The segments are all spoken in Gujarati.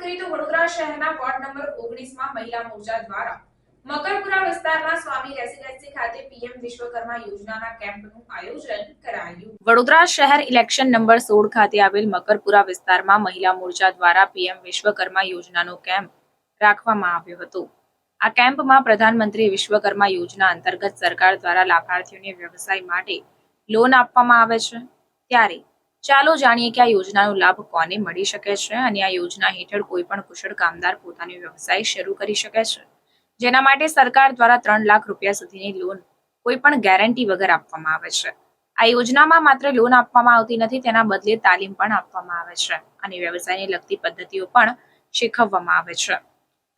થઈ તો વડોદરા શહેરના વોર્ડ નંબર ઓગણીસમાં મહિલા મોરચા દ્વારા મકરપુરા વિસ્તારમાં સ્વામી રેસિડેન્સી ખાતે પીએમ વિશ્વકર્મા યોજનાના કેમ્પનું આયોજન કરાયું. વડોદરા શહેર ઇલેક્શન નંબર સોળ ખાતે આવેલ મકરપુરા વિસ્તારમાં મહિલા મોરચા દ્વારા પીએમ વિશ્વકર્મા યોજનાનો કેમ્પ રાખવામાં આવ્યો હતો. આ કેમ્પમાં પ્રધાનમંત્રી વિશ્વકર્મા યોજના અંતર્ગત સરકાર દ્વારા લાભાર્થીઓને વ્યવસાય માટે લોન આપવામાં આવે છે. ત્યારે ચાલો જાણીએ કે આ યોજનાનો લાભ કોને મળી શકે છે અને આ યોજના હેઠળ કોઈ પણ કુશળ કામદાર પોતાનો વ્યવસાય શરૂ કરી શકે છે. જેના માટે સરકાર દ્વારા ત્રણ લાખ રૂપિયા સુધીની લોન કોઈ પણ ગેરંટી વગર આપવામાં આવે છે. આ યોજનામાં માત્ર લોન આપવામાં આવતી નથી, તેના બદલે તાલીમ પણ આપવામાં આવે છે અને વ્યવસાયને લગતી પદ્ધતિઓ પણ શીખવવામાં આવે છે.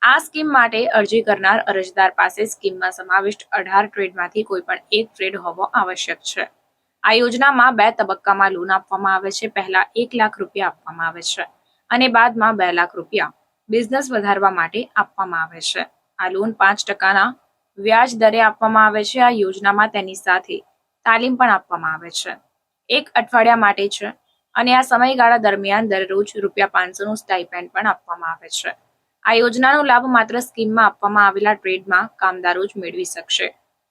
આ સ્કીમ માટે અરજી કરનાર અરજદાર પાસે સ્કીમમાં સમાવિષ્ટ અઢાર ટ્રેડમાંથી કોઈ પણ એક ટ્રેડ હોવો આવશ્યક છે. આ યોજનામાં બે તબક્કામાં લોન આપવામાં આવે છે. પહેલા એક લાખ રૂપિયા આપવામાં આવે છે અને બાદમાં બે લાખ રૂપિયા બિઝનેસ વધારવા માટે આપવામાં આવે છે. આ લોન પાંચ ટકાના વ્યાજ દરે આપવામાં આવે છે. આ યોજનામાં તેની સાથે તાલીમ પણ આપવામાં આવે છે. એક અઠવાડિયા માટે છે અને આ સમયગાળા દરમિયાન દરરોજ રૂપિયા પાંચસોનું સ્ટાઇપેન્ડ પણ આપવામાં આવે છે. આ યોજનાનો લાભ માત્ર સ્કીમમાં આપવામાં આવેલા ટ્રેડમાં કામદારો જ મેળવી શકશે.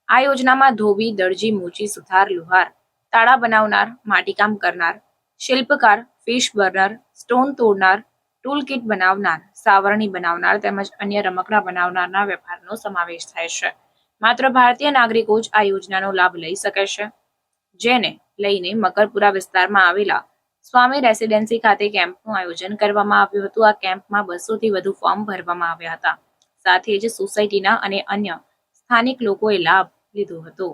આ યોજનામાં ધોબી, દરજી, મોચી, સુથાર, લુહાર તાળા બનાવનાર, માટીકામ કરનાર, શિલ્પકાર, ફિશ બર્નર, સ્ટોન તોડનાર ટૂલ કિટ બનાવનાર, સાવરણી બનાવનાર તેમજ અન્ય રમકડા બનાવનારના વેપારનો સમાવેશ થાય છે. માત્ર ભારતીય નાગરિકો જ આ યોજનાનો લાભ લઈ શકે છે. જેને લઈને મકરપુરા વિસ્તારમાં આવેલા સ્વામી રેસિડેન્સી ખાતે કેમ્પનું આયોજન કરવામાં આવ્યું હતું. આ કેમ્પમાં બસોથી વધુ ફોર્મ ભરવામાં આવ્યા હતા. સાથે જ સોસાયટીના અને અન્ય સ્થાનિક લોકોએ લાભ લીધો હતો.